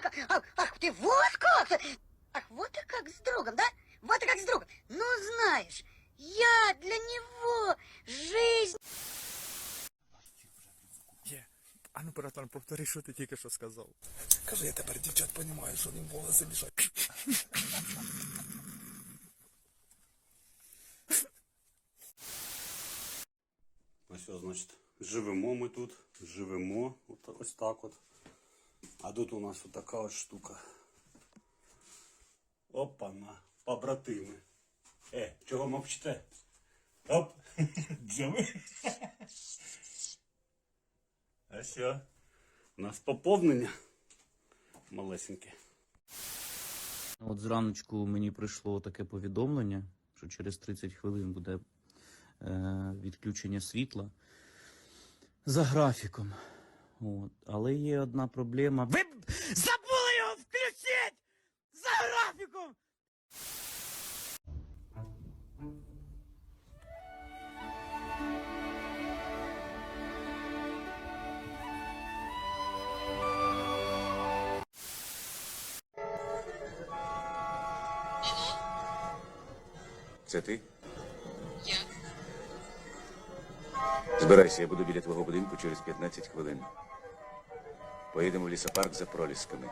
так, ах, ах ты вот как! Ах, вот и как с другом, да? Вот и как с другом. Ну, знаешь, я для него жизнь... Є. А ну, братан, повтори, що ти тільки що сказав. Каже, я тепер дівчат понімаю, що їм волоси мішають. Ось, о, значить, живемо ми тут, живемо, от, ось так от. А тут у нас отака от штука. Опа-на, побратими. Е, чого мовчите? Оп, джами. А що? У нас поповнення малесеньке. От зраночку мені прийшло таке повідомлення, що через 30 хвилин буде е, відключення світла за графіком. От. Але є одна проблема. Ви забули його включити! За графіком! Це ти? Я. Збирайся, я буду біля твого будинку через 15 хвилин. Поїдемо в лісопарк за пролісками.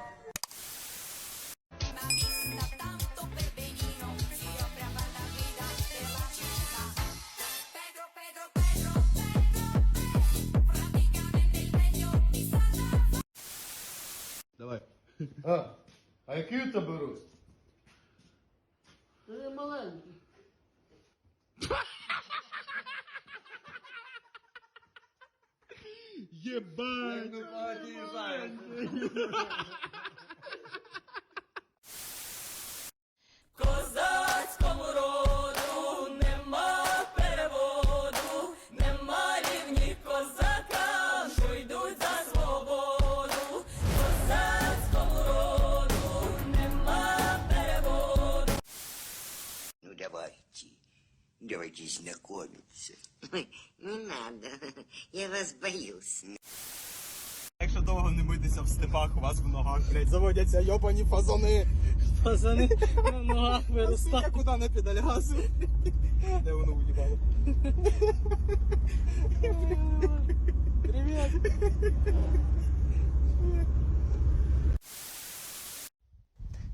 Давай. А, а який у тебе рост? Маленький. Єбать! Козацькому роду нема переводу, нема рівні козакам, що йдуть за свободу. Козацькому роду нема переводу. Ну давайте, давайте знакомиться. Не надо, я вас боюсь. Довго не митися в степах, у вас в ногах, блядь, заводяться йобані фазани. Пацани на ногах Сука, куди не педаль. Де воно уїбало? Привіт.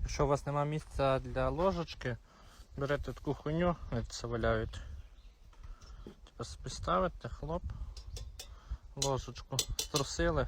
Якщо у вас немає місця для ложечки, берете таку хуйню, як це валяють. Типа собі ставите, хлоп, ложечку струсили.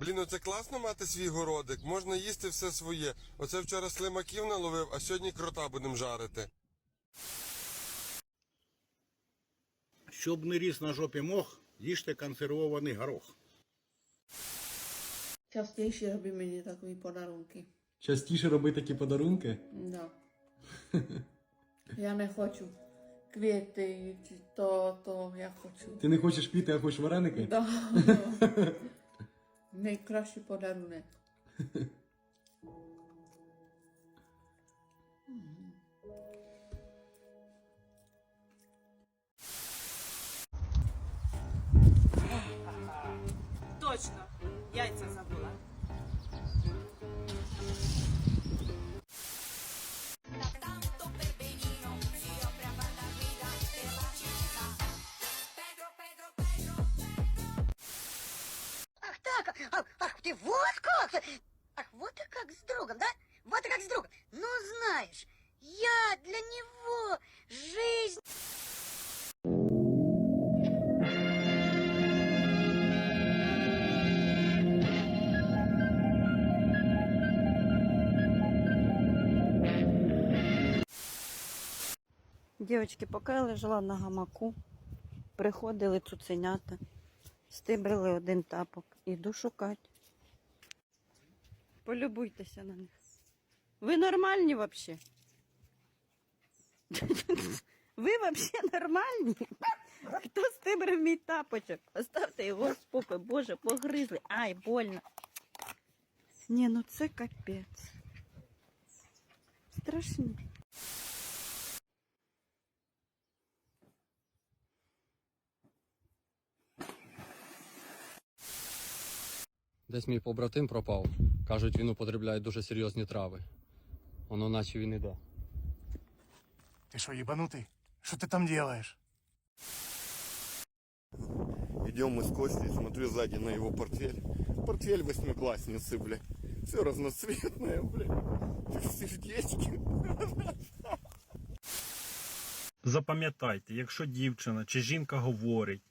Блін, ну це класно мати свій городик. Можна їсти все своє. Оце вчора слимаків наловив, а сьогодні крота будемо жарити. Щоб не ріс на жопі мох, їжте консервований горох. Частіше роби мені такі подарунки. Частіше роби такі подарунки. Да. Я не хочу квіти то, то я хочу. Ти не хочеш піти, а хочеш вареники? Да. Nejkrásnější podarunek. так, ах, ах ты вот как! Ах, вот и как с другом, да? Вот и как с другом. Ну, знаешь, я для него жизнь... Дівчатки, поки я лежала на гамаку, приходили цуценята, стибрили один тапок, іду шукати. Полюбуйтеся на них. Ви нормальні взагалі? Ви взагалі нормальні? Хто стибрив мій тапочок? Оставте його спокій, Боже, погризли. Ай, больно. Ні, ну це капець. Страшні. Десь мій побратим пропав. Кажуть, він употребляє дуже серйозні трави. Воно наче він іде. Ты что, ебанутый? Что ты там делаешь? Идем мы с Костей, смотрю сзади на его портфель. Портфель восьмиклассницы, бля. Все разноцветное, бля. Сердечки. Запам'ятайте, якщо дівчина чи жінка говорить,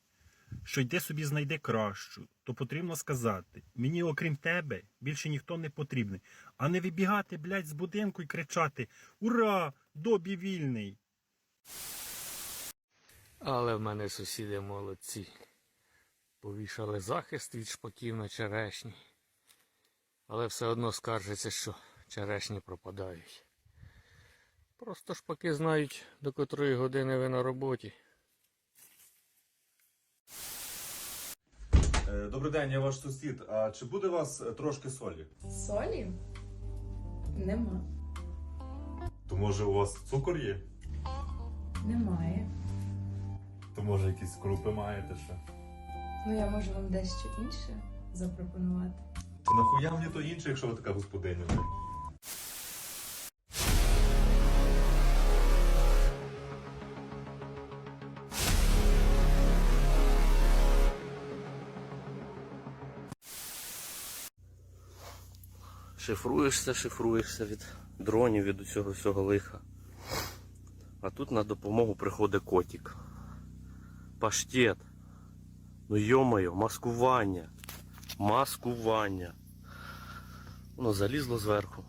що йди собі знайди кращу, то потрібно сказати: мені, окрім тебе, більше ніхто не потрібний. А не вибігати, блядь, з будинку і кричати Ура! Добі вільний! Але в мене сусіди молодці. Повішали захист від шпаків на черешні. Але все одно скаржаться, що черешні пропадають. Просто шпаки знають, до котрої години ви на роботі. Добрий день, я ваш сусід. А чи буде у вас е, трошки солі? Солі? Нема. То може у вас цукор є? Немає. То може якісь крупи маєте ще? Ну я можу вам дещо інше запропонувати. То нахуя мені то інше, якщо ви така господиня? Шифруєшся, шифруєшся від дронів, від усього всього лиха. А тут на допомогу приходить котик. Паштет. Ну йомайо, маскування. Маскування. Воно залізло зверху.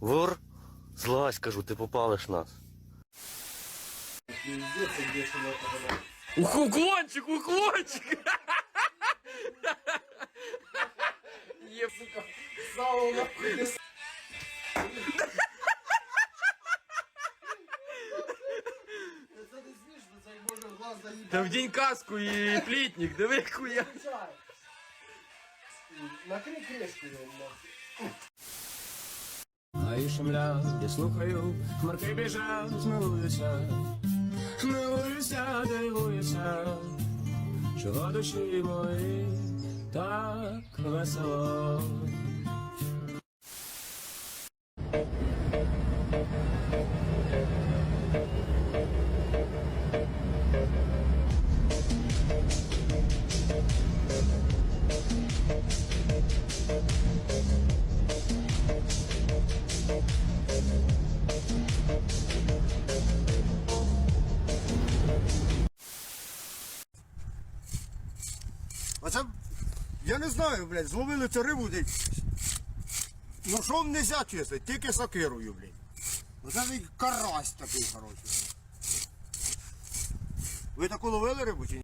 Вор, злазь, кажу, ти попалиш нас. Уклончик, уклончик! Сука, сало нахуй. Та вдінь каску і плітник, диви хуя. Накрий кришки, Гаї шумлять, я слухаю, хмарки біжать, милуюся, милуюся, дивуюся, чого душі мої так весело. Не знаю, блядь, зловили цю рибу десь. Ножом нельзя чистити, тільки сокирою, блядь. Оце такий карась такий, коротше. Ви таку ловили рибу чи ні?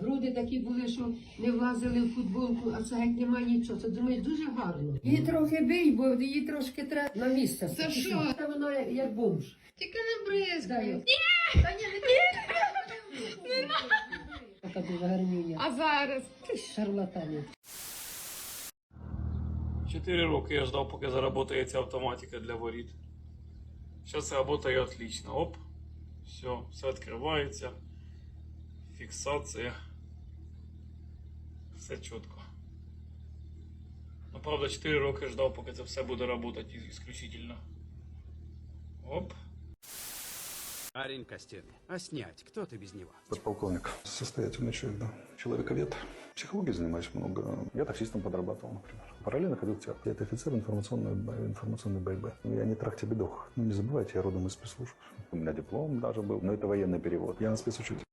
Груди такі були, що не влазили в футболку, а це геть нема нічого. Це думаю, дуже гарно. Її трохи бий, бо її трошки треба на місце. За що? Та вона як, як бомж. Тільки не бризгаю. Ні! Така дуже. А зараз? Ти шарлатани. Чотири роки я ждав, поки заработає ця автоматика для воріт. Зараз працює отлично. Оп. Все, все відкривається. Фіксація. Все чітко. Ну, правда, 4 роки ждав, поки це все буде працювати исключительно. Оп. Парень костюме. А снять? Кто ты без него? Подполковник. Состоятельный человек, да. Человековед. Психологией занимаюсь много. Я таксистом подрабатывал, например. Параллельно ходил в театр. Я это офицер информационной, информационной борьбы. Я не трахтебедох. Ну, не забывайте, я родом из спецслужб. У меня диплом даже был, но это военный перевод. Я на спецучете.